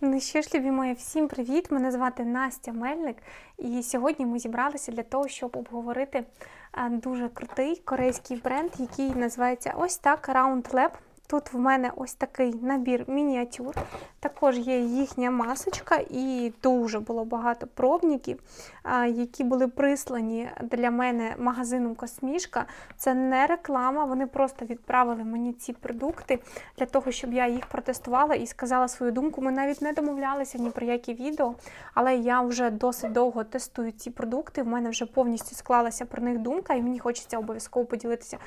Ну що ж, любі мої, всім привіт! Мене звати Настя Мельник, і сьогодні ми зібралися для того, щоб обговорити е, дуже крутий корейський бренд, який називається ось так Round Lab. Тут в мене ось такий набір мініатюр. Також є їхня масочка, і дуже було багато пробників, які були прислані для мене магазином Космішка. Це не реклама, вони просто відправили мені ці продукти для того, щоб я їх протестувала і сказала свою думку. Ми навіть не домовлялися ні про які відео, але я вже досить довго тестую ці продукти. В мене вже повністю склалася про них думка, і мені хочеться обов'язково поділитися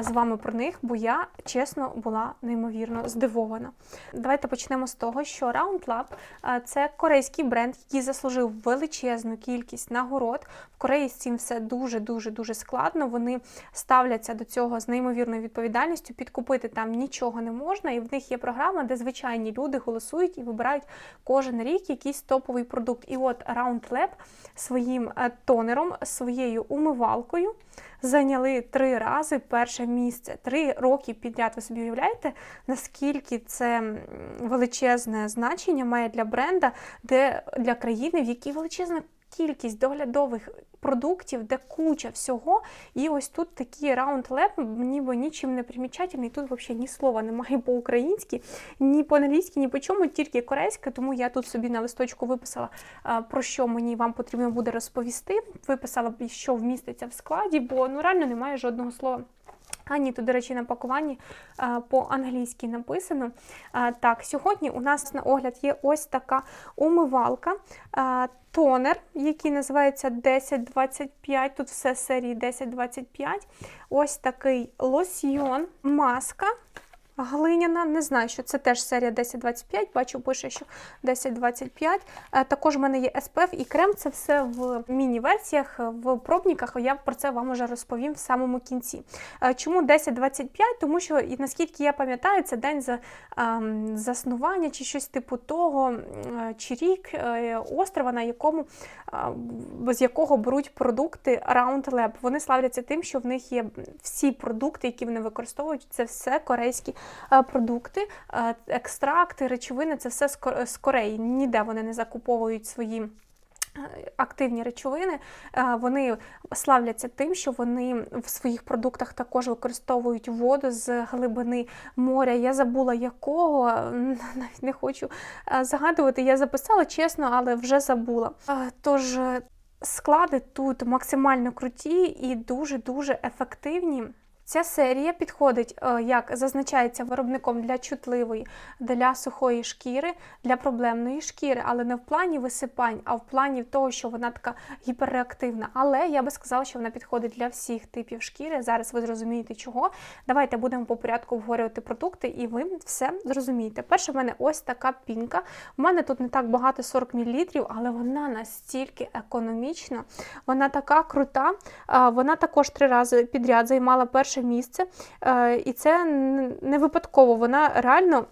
з вами про них, бо я чесно була неймовірно здивована. Давайте почнемо з того, що Round Lab це корейський бренд, який заслужив величезну кількість нагород. В Кореї з цим все дуже дуже дуже складно. Вони ставляться до цього з неймовірною відповідальністю. Підкупити там нічого не можна, і в них є програма, де звичайні люди голосують і вибирають кожен рік якийсь топовий продукт. І от Round Lab своїм е, тонером, своєю умивалкою зайняли три рази перше місце. Три роки підряд. Ви собі уявляєте, наскільки це величезне значення має для бренда, де для країни, в якій величезна кількість доглядових продуктів, де куча всього. І ось тут такий раунд леп, ніби нічим не примічательний. Тут взагалі ні слова немає по-українськи, ні по-англійськи, ні по чому, тільки корейська. Тому я тут собі на листочку виписала, про що мені вам потрібно буде розповісти. Виписала, що вміститься в складі, бо ну реально немає жодного слова. А ні, тут, до речі, на пакуванні по-англійськи написано. Так, сьогодні у нас на огляд є ось така умивалка, тонер, який називається 1025. Тут все серії 1025. Ось такий лосьйон, маска. Глиняна, не знаю, що це теж серія 1025, бачу, пише, що 1025. Е, Також в мене є SPF і крем, це все в міні-версіях, в пробниках. Я про це вам вже розповім в самому кінці. Е, Чому 1025? Тому що, і наскільки я пам'ятаю, це день за, ем, заснування чи щось типу того, е, чи рік острова, на якому, е, з якого беруть продукти Round Lab. Вони славляться тим, що в них є всі продукти, які вони використовують, це все корейські продукти, е, екстракти, речовини це все з Кореї. Ніде вони не закуповують свої. е, Активні речовини, Е, вони славляться тим, що вони в своїх продуктах також використовують воду з глибини моря. Я забула якого, навіть не хочу е, загадувати. Я записала чесно, але вже забула. Е, Тож е, склади тут максимально круті і дуже-дуже ефективні. Ця серія підходить, е, як зазначається виробником для чутливої, для сухої шкіри, для проблемної шкіри, але не в плані висипань, а в плані того, що вона така гіперреактивна. Але я би сказала, що вона підходить для всіх типів шкіри. Зараз ви зрозумієте чого. Давайте будемо по порядку обговорювати продукти, і ви все зрозумієте. Перше, в мене ось така пінка. У мене тут не так багато 40 мл, але вона настільки економічна, вона така крута. Вона також три рази підряд займала перше місце. Е, І це не випадково. Вона реально.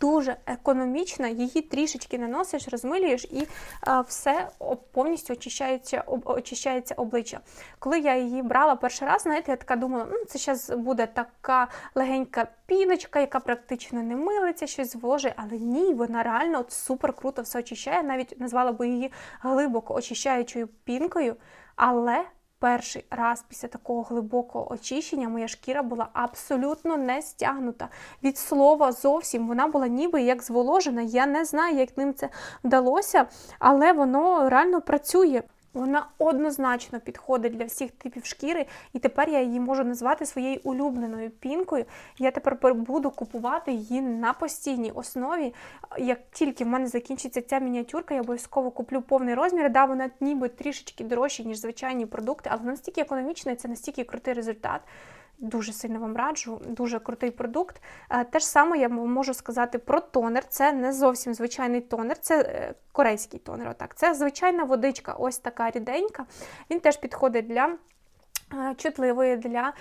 Дуже економічна, її трішечки наносиш, розмилюєш і е, все повністю очищається, об, очищається обличчя. Коли я її брала перший раз, знаєте, я така думала, ну це зараз буде така легенька піночка, яка практично не милиться, щось зволожує, але ні, вона реально от супер круто все очищає. Навіть назвала би її глибоко очищаючою пінкою, але перший раз після такого глибокого очищення моя шкіра була абсолютно не стягнута. Від слова зовсім вона була ніби як зволожена. Я не знаю, як ним це вдалося, але воно реально працює. Вона однозначно підходить для всіх типів шкіри, і тепер я її можу назвати своєю улюбленою пінкою. Я тепер буду купувати її на постійній основі. Як тільки в мене закінчиться ця мініатюрка, я обов'язково куплю повний розмір. Да, вона ніби трішечки дорожча, ніж звичайні продукти, але настільки економічна і це настільки крутий результат. Дуже сильно вам раджу, дуже крутий продукт. Е, Те ж саме я можу сказати про тонер. Це не зовсім звичайний тонер, це е, корейський тонер. Отак. Це звичайна водичка, ось така ріденька. Він теж підходить для чутливої, для,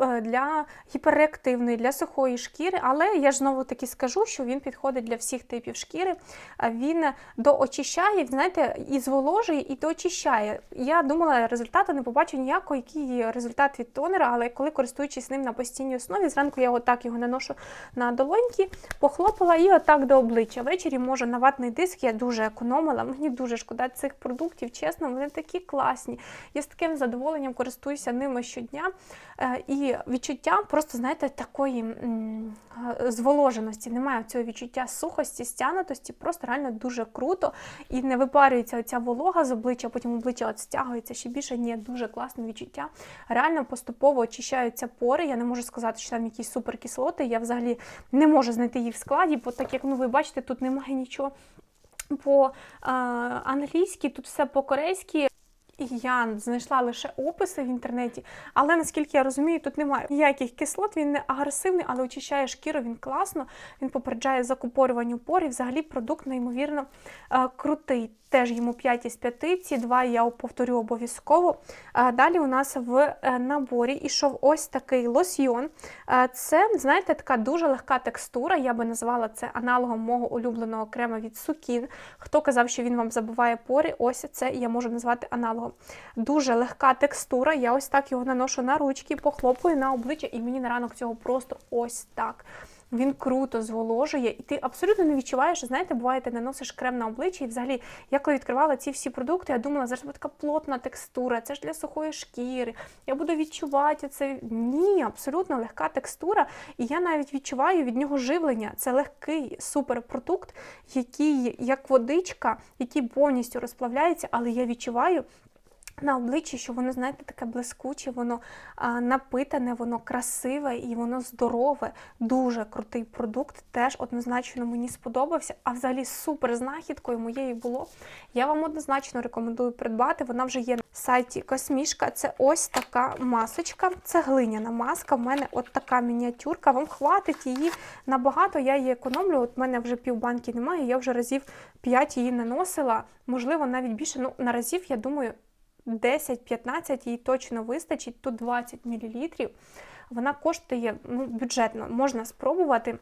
е, для гіперреактивної, для сухої шкіри, але я ж знову таки скажу, що він підходить для всіх типів шкіри. Е, Він доочищає, знаєте, і зволожує, і доочищає. Я думала, результату не побачу ніякого, який результат від тонера, але коли користуючись ним на постійній основі, зранку я отак його наношу на долоньки, похлопала і отак до обличчя. Ввечері можу на ватний диск, я дуже економила. Мені дуже шкода цих продуктів, чесно, вони такі класні. Я з таким задоволенням користуюся ними щодня. Е, І відчуття просто, знаєте, такої е, зволоженості. Немає цього відчуття сухості, стянутості, просто реально дуже круто. І не випарюється оця волога з обличчя, потім обличчя от стягується ще більше. Ні, дуже класне відчуття. Реально поступово очищаються пори. Я не можу сказати, що там якісь суперкислоти. Я взагалі не можу знайти їх в складі, бо так як ну ви бачите, тут немає нічого по-англійськи, тут все по-корейськи. І я знайшла лише описи в інтернеті, але наскільки я розумію, тут немає ніяких кислот, він не агресивний, але очищає шкіру, він класно, він попереджає закупорювання порів. Взагалі продукт неймовірно е, крутий. Теж йому 5 із 5, ці два я повторю обов'язково. Далі у нас в е, наборі ішов ось такий лосьйон. Це, знаєте, така дуже легка текстура. Я би назвала це аналогом мого улюбленого крема від Сукін. Хто казав, що він вам забиває пори, ось це я можу назвати аналогом. Дуже легка текстура. Я ось так його наношу на ручки, похлопую на обличчя, і мені на ранок цього просто ось так. Він круто зволожує, і ти абсолютно не відчуваєш, знаєте, буває, ти наносиш крем на обличчя, і взагалі, я коли відкривала ці всі продукти, я думала, зараз буде така плотна текстура, це ж для сухої шкіри. Я буду відчувати це. Ні, абсолютно легка текстура. І я навіть відчуваю від нього живлення. Це легкий суперпродукт, який як водичка, який повністю розплавляється, але я відчуваю. На обличчі, що воно, знаєте, таке блискуче, воно а, напитане, воно красиве і воно здорове. Дуже крутий продукт. Теж однозначно мені сподобався. А взагалі супер знахідкою моєю було. Я вам однозначно рекомендую придбати. Вона вже є на сайті Космішка. Це ось така масочка. Це глиняна маска. В мене от така мініатюрка. Вам хватить її набагато. Я її економлю. От в мене вже півбанки немає. Я вже разів 5 її наносила. Можливо, навіть більше. Ну, на разів, я думаю. 10-15 їй точно вистачить, тут 20 мл. Вона коштує ну, бюджетно, можна спробувати.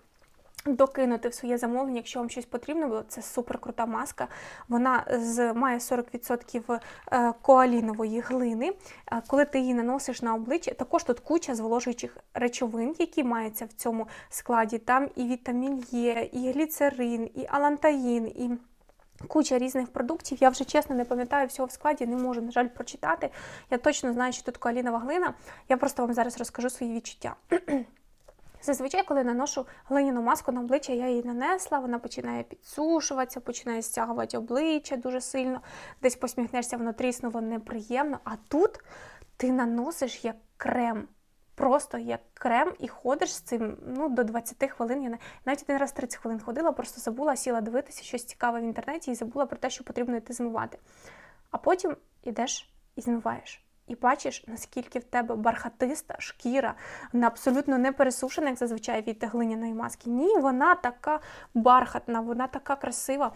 Докинути в своє замовлення, якщо вам щось потрібно було, це супер крута маска. Вона з має 40% е, коалінової глини. Е, Коли ти її наносиш на обличчя, також тут куча зволожуючих речовин, які маються в цьому складі. Там і вітамін Е, і гліцерин, і алантаїн, і Куча різних продуктів. Я вже чесно не пам'ятаю всього в складі, не можу, на жаль, прочитати. Я точно знаю, що тут коалінова глина. Я просто вам зараз розкажу свої відчуття. Зазвичай, коли наношу глиняну маску на обличчя, я її нанесла, вона починає підсушуватися, починає стягувати обличчя дуже сильно, десь посміхнешся, воно тріснуло неприємно. А тут ти наносиш як крем. Просто як крем і ходиш з цим ну, до 20 хвилин. Я навіть один раз 30 хвилин ходила, просто забула, сіла дивитися щось цікаве в інтернеті і забула про те, що потрібно йти змивати. А потім ідеш і змиваєш. І бачиш, наскільки в тебе бархатиста шкіра, вона абсолютно не пересушена, як зазвичай від глиняної маски. Ні, вона така бархатна, вона така красива.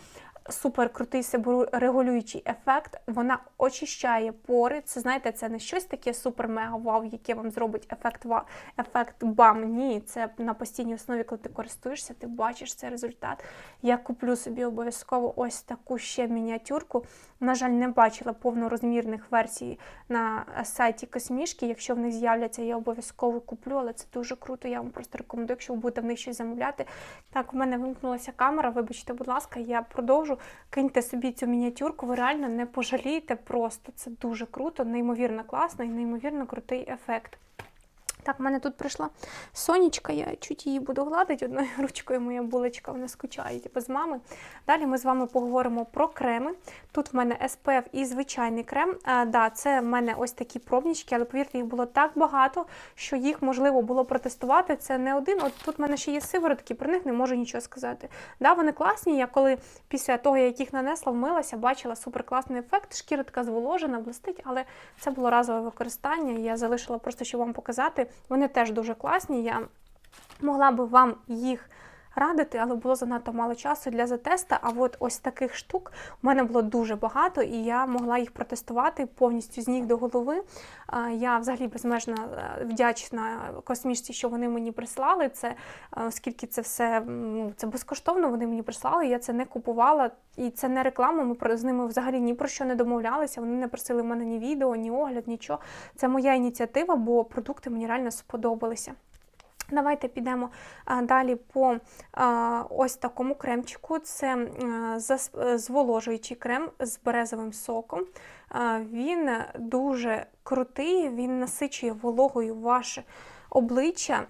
Супер крутий себорегулюючий ефект. Вона очищає пори. Це знаєте, це не щось таке супер-мега-вау, яке вам зробить ефект ефект бам. Ні, це на постійній основі, коли ти користуєшся, ти бачиш цей результат. Я куплю собі обов'язково ось таку ще мініатюрку. На жаль, не бачила повнорозмірних версій на сайті Космішки. Якщо в них з'являться, я обов'язково куплю, але це дуже круто. Я вам просто рекомендую, якщо ви будете в них щось замовляти. Так, в мене вимкнулася камера. Вибачте, будь ласка, я продовжу. Киньте собі цю мініатюрку, ви реально не пожалієте просто. Це дуже круто, неймовірно класно і неймовірно крутий ефект. Так, в мене тут прийшла сонечка, я чуть її буду гладити одною ручкою, моя булочка, вона скучає типу, з мами. Далі ми з вами поговоримо про креми. Тут в мене SPF і звичайний крем. А, да, Це в мене ось такі пробнички, але повірте, їх було так багато, що їх можливо було протестувати. Це не один. От тут в мене ще є сиворотки, про них не можу нічого сказати. Да, Вони класні. Я коли після того, як їх нанесла, вмилася, бачила суперкласний ефект. Шкіра така зволожена, блистить, але це було разове використання. Я залишила просто, щоб вам показати. Вони теж дуже класні. Я могла би вам їх радити, але було занадто мало часу для затесту. А от ось таких штук у мене було дуже багато, і я могла їх протестувати повністю з ніг до голови. Я взагалі безмежно е, вдячна космічці, що вони мені прислали це, е, оскільки це все ну, це безкоштовно. Вони мені прислали. Я це не купувала, і це не реклама. Ми про- з ними взагалі ні про що не домовлялися. Вони не просили в мене ні відео, ні огляд, нічого. Це моя ініціатива, бо продукти мені реально сподобалися. Давайте підемо далі по ось такому кремчику. Це е, зволожуючий крем з березовим соком. Він дуже крутий, він насичує вологою ваше обличчя.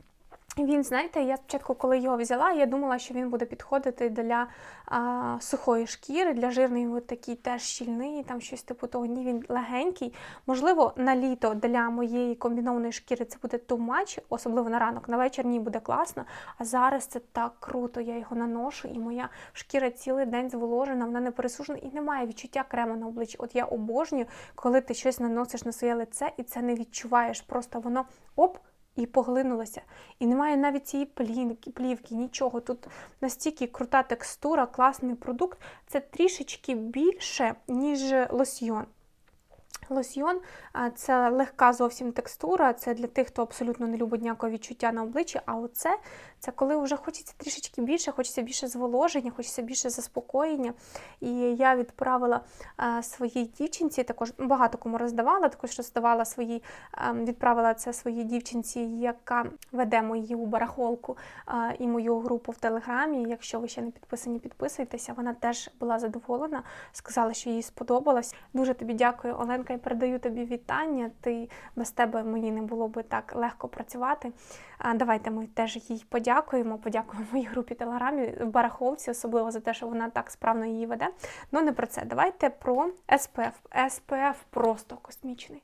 Він, знаєте, я спочатку, коли його взяла, я думала, що він буде підходити для а, сухої шкіри, для жирної, от такий теж щільний, там щось типу того. Ні, він легенький. Можливо, на літо для моєї комбінованої шкіри це буде too much, особливо на ранок. На вечір ні буде класно. А зараз це так круто. Я його наношу, і моя шкіра цілий день зволожена, вона не пересушена і немає відчуття крему на обличчі. От я обожнюю, коли ти щось наносиш на своє лице, і це не відчуваєш. Просто воно оп. І поглинулося. І немає навіть цієї плівки, плівки, нічого. Тут настільки крута текстура, класний продукт. Це трішечки більше, ніж лосьйон. Лосьйон це легка зовсім текстура, це для тих, хто абсолютно не любить ніякого відчуття на обличчі. А оце це коли вже хочеться трішечки більше, хочеться більше зволоження, хочеться більше заспокоєння. І я відправила а, своїй дівчинці, також багато кому роздавала, також роздавала своїй, а, відправила це своїй дівчинці, яка веде мою барахолку а, і мою групу в Телеграмі. Якщо ви ще не підписані, підписуйтеся. Вона теж була задоволена, сказала, що їй сподобалось. Дуже тобі дякую, Оленка, і передаю тобі вітання. Ти без тебе мені не було би так легко працювати. А, Давайте ми теж їй подякуємо. Подякуємо моїй групі Телеграмі, барахолці, особливо за те, що вона так справно її веде. Ну не про це. Давайте про SPF. SPF просто космічний.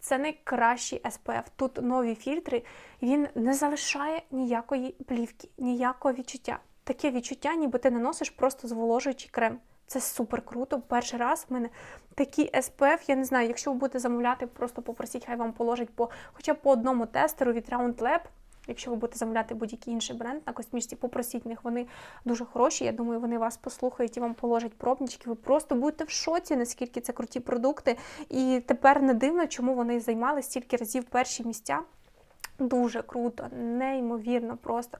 Це найкращий SPF. Тут нові фільтри. Він не залишає ніякої плівки, ніякого відчуття. Таке відчуття, ніби ти наносиш просто зволожуючий крем. Це супер круто. Перший раз в мене такий SPF, я не знаю, якщо ви будете замовляти, просто попросіть, хай вам положить по хоча б по одному тестеру від Round Lab. Якщо ви будете замовляти будь-який інший бренд на космічці, попросіть них, вони дуже хороші. Я думаю, вони вас послухають і вам положать пробнички. Ви просто будете в шоці, наскільки це круті продукти. І тепер не дивно, чому вони займали стільки разів перші місця. Дуже круто, неймовірно просто.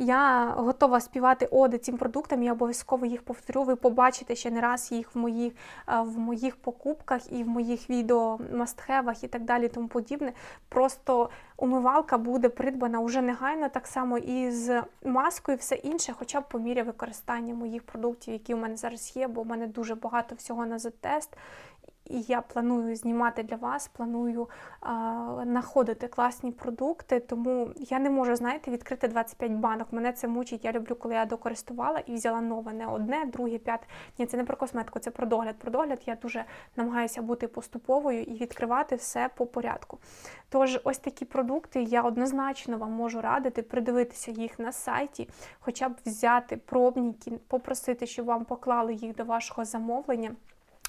Я готова співати оди цим продуктам, я обов'язково їх повторю. Ви побачите ще не раз їх в моїх, е, в моїх покупках і в моїх відео мастхевах і так далі, тому подібне. Просто умивалка буде придбана уже негайно, так само і з маскою, і все інше, хоча б по мірі використання моїх продуктів, які у мене зараз є, бо у мене дуже багато всього на затест. І я планую знімати для вас, планую знаходити класні продукти, тому я не можу, знаєте, відкрити 25 банок. Мене це мучить. Я люблю, коли я докористувала і взяла нове, не одне, друге, п'яте. Ні, це не про косметику, це про догляд. Про догляд я дуже намагаюся бути поступовою і відкривати все по порядку. Тож, ось такі продукти я однозначно вам можу радити, придивитися їх на сайті, хоча б взяти пробники, попросити, щоб вам поклали їх до вашого замовлення.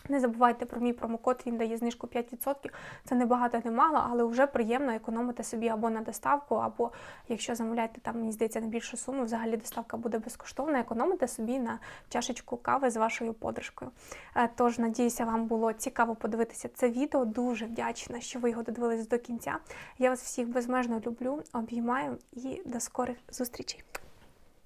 Не забувайте про мій промокод, він дає знижку 5%. Це не багато, не мало, але вже приємно економити собі або на доставку, або якщо замовляєте там, мені здається, на більшу суму, взагалі доставка буде безкоштовна. Економите собі на чашечку кави з вашою подружкою. Е, Тож, надіюся, вам було цікаво подивитися це відео. Дуже вдячна, що ви його додивились до кінця. Я вас всіх безмежно люблю, обіймаю і до скорих зустрічей.